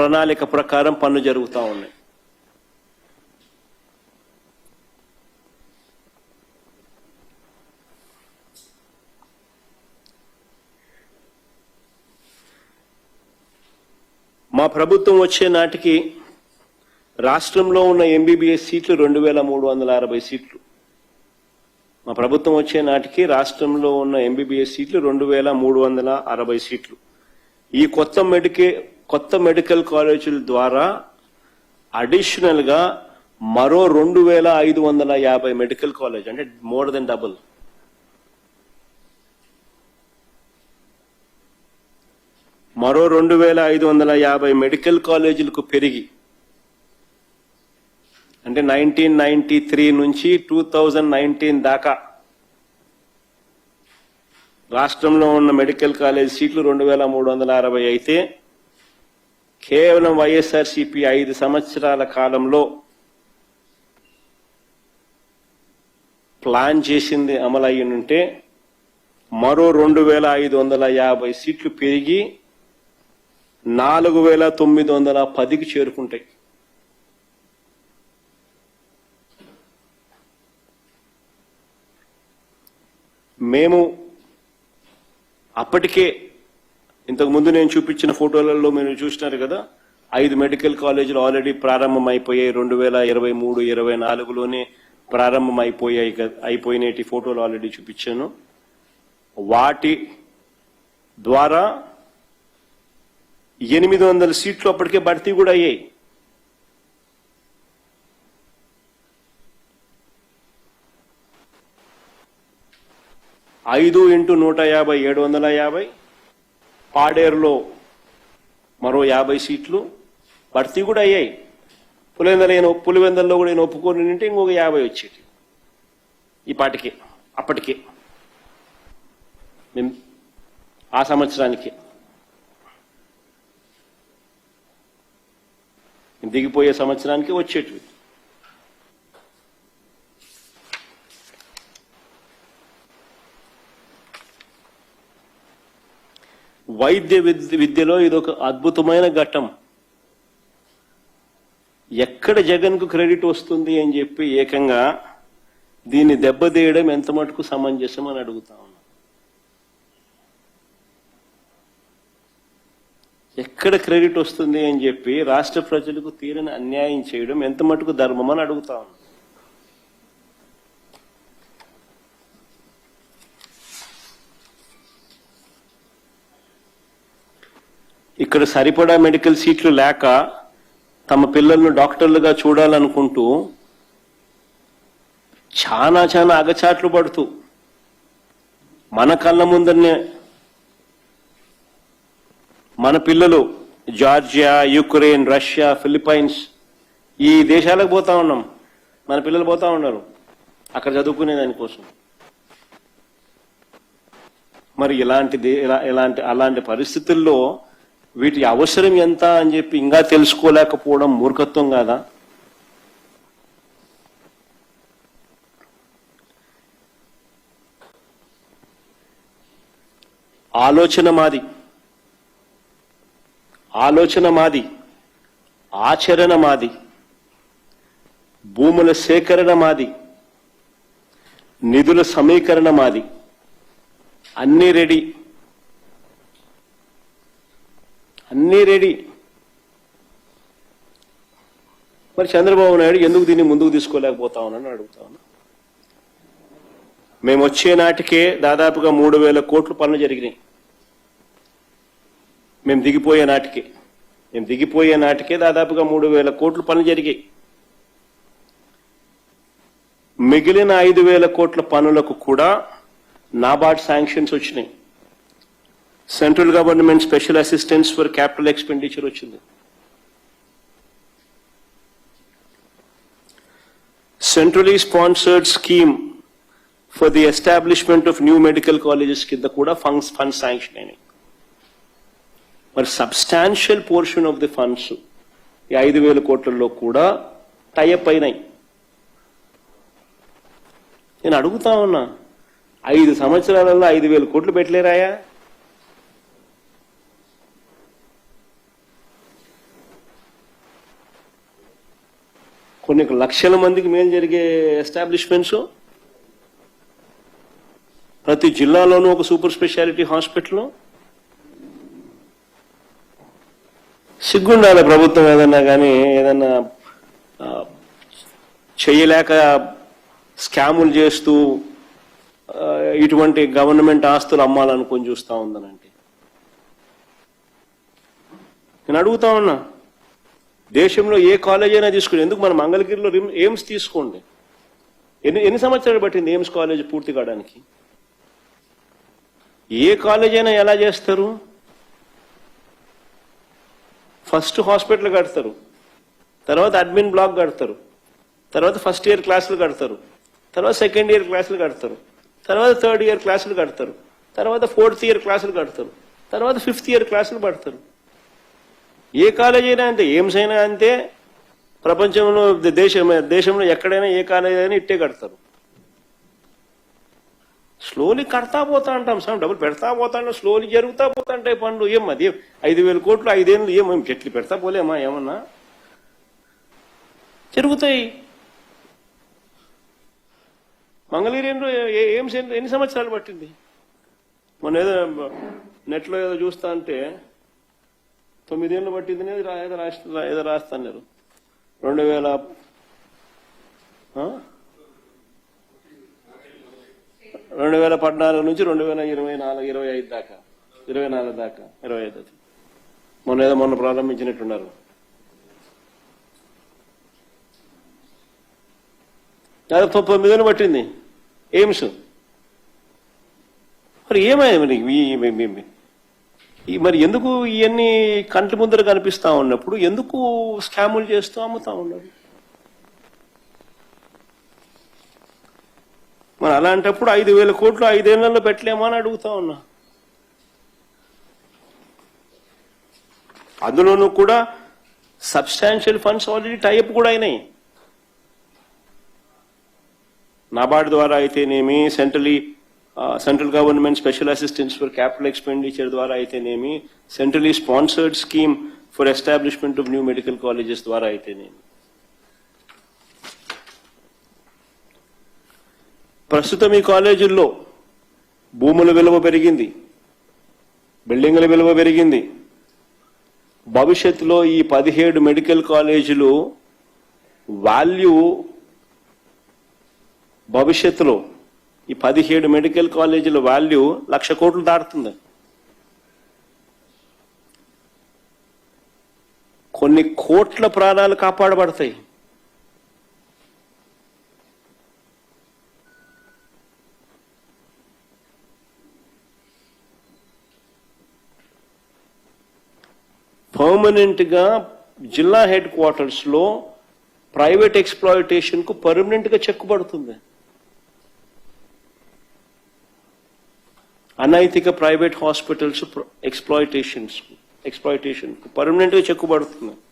ప్రణాళిక ప్రకారం పనులు జరుగుతూ ఉన్నాయి. మా ప్రభుత్వం వచ్చే నాటికి రాష్ట్రంలో ఉన్న ఎంబీబీఎస్ సీట్లు రెండు వేల మూడు వందల అరవై సీట్లు. మా ప్రభుత్వం వచ్చే నాటికి రాష్ట్రంలో ఉన్న ఎంబీబీఎస్ సీట్లు రెండు వేల మూడు వందల అరవై సీట్లు. ఈ కొత్త మెడికే కొత్త మెడికల్ కాలేజీల ద్వారా అడిషనల్గా మరో రెండు వేల ఐదు వందల యాభై మెడికల్ కాలేజ్ అంటే మోర్ దెన్ డబుల్ మరో రెండు వేల ఐదు వందల యాభై మెడికల్ కాలేజీలకు పెరిగి అంటే నైన్టీన్ నైన్టీ త్రీ నుంచి టూ థౌజండ్ నైన్టీన్ దాకా రాష్ట్రంలో ఉన్న మెడికల్ కాలేజ్ సీట్లు రెండు వేల మూడు వందల అరవై అయితే కేవలం వైఎస్ఆర్సీపీ ఐదు సంవత్సరాల కాలంలో ప్లాన్ చేసింది అమలయ్యి ఉంటే మరో రెండు వేల ఐదు వందల యాభై సీట్లు పెరిగి నాలుగు వేల తొమ్మిది వందల పదికి చేరుకుంటాయి. మేము అప్పటికే ఇంతకు ముందు నేను చూపించిన ఫోటోలలో మీరు చూసినారు కదా ఐదు మెడికల్ కాలేజీలు ఆల్రెడీ ప్రారంభం అయిపోయాయి రెండు వేల ఇరవై మూడు ఇరవై నాలుగులోనే ప్రారంభం అయిపోయాయి అయిపోయినటి ఫోటోలు ఆల్రెడీ చూపించాను. వాటి ద్వారా ఎనిమిది వందల సీట్లు అప్పటికే భర్తీ కూడా అయ్యాయి. ఐదు ఇంటూ నూట యాభై ఏడు వందల యాభై పాడేరులో మరో యాభై సీట్లు భర్తీ కూడా అయ్యాయి. పులివెందల పులివెందల్లో కూడా నేను ఒప్పుకొని ఉంటే ఇంకొక యాభై వచ్చేది ఈ పాటికి అప్పటికే. మేము ఆ సంవత్సరానికి. దిగిపోయే సంవత్సరానికి వచ్చేటివి. వైద్య విద్యలో ఇది ఒక అద్భుతమైన ఘట్టం. ఎక్కడ జగన్కు క్రెడిట్ వస్తుంది అని చెప్పి ఏకంగా దీన్ని దెబ్బతీయడం ఎంత మటుకు సమంజసం అని అడుగుతా ఉన్నా. ఎక్కడ క్రెడిట్ వస్తుంది అని చెప్పి రాష్ట్ర ప్రజలకు తీరని అన్యాయం చేయడం ఎంత మటుకు ధర్మం అని అడుగుతా ఉన్నా. ఇక్కడ సరిపడా మెడికల్ సీట్లు లేక తమ పిల్లలను డాక్టర్లుగా చూడాలనుకుంటూ చాలా చాలా అగచాట్లు పడుతూ మన కళ్ళ ముందరనే మన పిల్లలు జార్జియా యుక్రెయిన్ రష్యా ఫిలిప్పైన్స్ ఈ దేశాలకు పోతా ఉన్నాం. మన పిల్లలు పోతా ఉన్నారు. అక్కడ చదువుకునే దానికోసం మరి ఇలాంటి ఇలా- ఇలాంటి అలాంటి పరిస్థితుల్లో వీటి అవసరం ఎంత అని చెప్పి ఇంకా తెలుసుకోలేకపోవడం మూర్ఖత్వం కాదా? ఆలోచన మాది. ఆలోచన మాది. ఆచరణ మాది. భూముల సేకరణ మాది. నిధుల సమీకరణ మాది. అన్నీ రెడీ. అన్నీ రెడీ. మరి చంద్రబాబు నాయుడు ఎందుకు దీన్ని ముందుకు తీసుకోలేకపోతా ఉన్నాను అడుగుతా ఉన్నా. మేము వచ్చే నాటికే దాదాపుగా మూడు వేల కోట్లు పనులు జరిగినాయి. మేము దిగిపోయే నాటికే. మేము దిగిపోయే నాటికే దాదాపుగా మూడు వేల కోట్లు పనులు జరిగాయి. మిగిలిన ఐదు వేల కోట్ల పనులకు కూడా నాబార్డ్ శాంక్షన్స్ వచ్చినాయి. Central government special assistance for capital expenditure వచ్చింది. Centrally sponsored scheme for the establishment of new medical colleges కింద కూడా ఫండ్స్ ఫండ్స్ శాంక్షన్ అయినాయి. మరి substantial portion of the funds ఈ ఐదు వేల కోట్లలో కూడా టైఅప్ అయినాయి. నేను అడుగుతా ఉన్నా ఐదు సంవత్సరాలలో ఐదు వేల కోట్లు పెట్టలేరాయా? కొన్ని లక్షల మందికి మేలు జరిగే ఎస్టాబ్లిష్మెంట్స్ ప్రతి జిల్లాలోనూ ఒక సూపర్ స్పెషాలిటీ హాస్పిటల్. సిగ్గుండాలి ప్రభుత్వం ఏదన్నా కానీ ఏదన్నా చేయలేక స్కాములు చేస్తూ ఇటువంటి గవర్నమెంట్ ఆస్తులు అమ్మాలనుకొని చూస్తూ ఉందనంటే. నేను అడుగుతా ఉన్నా. దేశంలో ఏ కాలేజ్ అయినా తీసుకోండి ఎందుకు మన మంగళగిరిలో రిమ్- ఎయిమ్స్ తీసుకోండి? ఎన్ని ఎన్ని సంవత్సరాలు పట్టింది ఎయిమ్స్ కాలేజ్ పూర్తి కావడానికి? ఏ కాలేజ్ అయినా ఎలా చేస్తారు? ఫస్ట్ హాస్పిటల్ కడతారు. తర్వాత అడ్మిన్ బ్లాక్ కడతారు. తర్వాత ఫస్ట్ ఇయర్ క్లాసులు కడతారు. తర్వాత సెకండ్ ఇయర్ క్లాసులు కడతారు. తర్వాత థర్డ్ ఇయర్ క్లాసులు కడతారు. తర్వాత ఫోర్త్ ఇయర్ క్లాసులు కడతారు. తర్వాత ఫిఫ్త్ ఇయర్ క్లాసులు పడతారు. ఏ కాలేజ్ అయినా అంతే ఎయిమ్స్ అయినా అంతే ప్రపంచంలో దేశం దేశంలో ఎక్కడైనా ఏ కాలేజ్ అయినా ఇట్టే కడతారు. స్లోలీ కడతా పోతా అంటాం సార్ డబ్బులు పెడతా పోతా అంటే స్లోలీ జరుగుతా పోతాంటాయి పనులు. ఏం అది? ఐదు వేల కోట్లు ఐదేళ్ళు ఏం? ఏం? చెట్లు పెడతా పోలేమా? ఏమన్నా? జరుగుతాయి. మంగళగిరిలో ఏం ఎన్ని సంవత్సరాలు పట్టింది? మొన్న ఏదో నెట్లో ఏదో చూస్తా అంటే తొమ్మిదేళ్ళు పట్టింది ఏదో రాష్ట్ర ఏదో రాస్తాన్నారు. రెండు వేల రెండు వేల పద్నాలుగు నుంచి రెండు వేల ఇరవై నాలుగు ఇరవై ఐదు దాకా. ఇరవై నాలుగు దాకా ఇరవై ఐదు అది. మొన్న ఏదో మొన్న ప్రారంభించినట్టున్నారు. దాదాపు తొమ్మిదేళ్ళు పట్టింది. ఎయిమ్స్. మరి ఏమైంది మరి? ఈ- మరి ఎందుకు ఇవన్నీ కంటి ముందర కనిపిస్తా ఉన్నప్పుడు ఎందుకు స్కాములు చేస్తూ అమ్ముతా ఉన్నారు? మరి అలాంటప్పుడు ఐదు వేల కోట్లు ఐదేళ్ళలో పెట్టలేమా అని అడుగుతా ఉన్నా. అందులోనూ కూడా సబ్స్టాన్షియల్ ఫండ్స్ ఆల్రెడీ టైప్ కూడా అయినాయి. నాబార్డు ద్వారా అయితేనేమి centrally central government special assistance for capital expenditure ద్వారా అయితేనేమి centrally sponsored scheme for establishment of new medical colleges ద్వారా అయితేనేమి. ప్రస్తుతం ఈ కాలేజీల్లో భూముల విలువ పెరిగింది బిల్డింగుల విలువ పెరిగింది. భవిష్యత్తులో ఈ పదిహేడు మెడికల్ కాలేజీలు వాల్యూ భవిష్యత్తులో ఈ పదిహేడు మెడికల్ కాలేజీల వాల్యూ లక్ష కోట్లు దాటుతుంది. కొన్ని కోట్ల ప్రాణాలు కాపాడబడతాయి. పర్మనెంట్గా జిల్లా హెడ్ క్వార్టర్స్లో ప్రైవేట్ ఎక్స్ప్లాయిటేషన్కు పర్మనెంట్గా చెక్కుబడుతుంది. అనైతిక ప్రైవేట్ హాస్పిటల్స్ ఎక్స్ప్లాయిటేషన్స్ ఎక్స్ప్లాయిటేషన్ పర్మనెంట్గా చెక్కుబడుతున్నాయి. చెక్కుబడుతుంది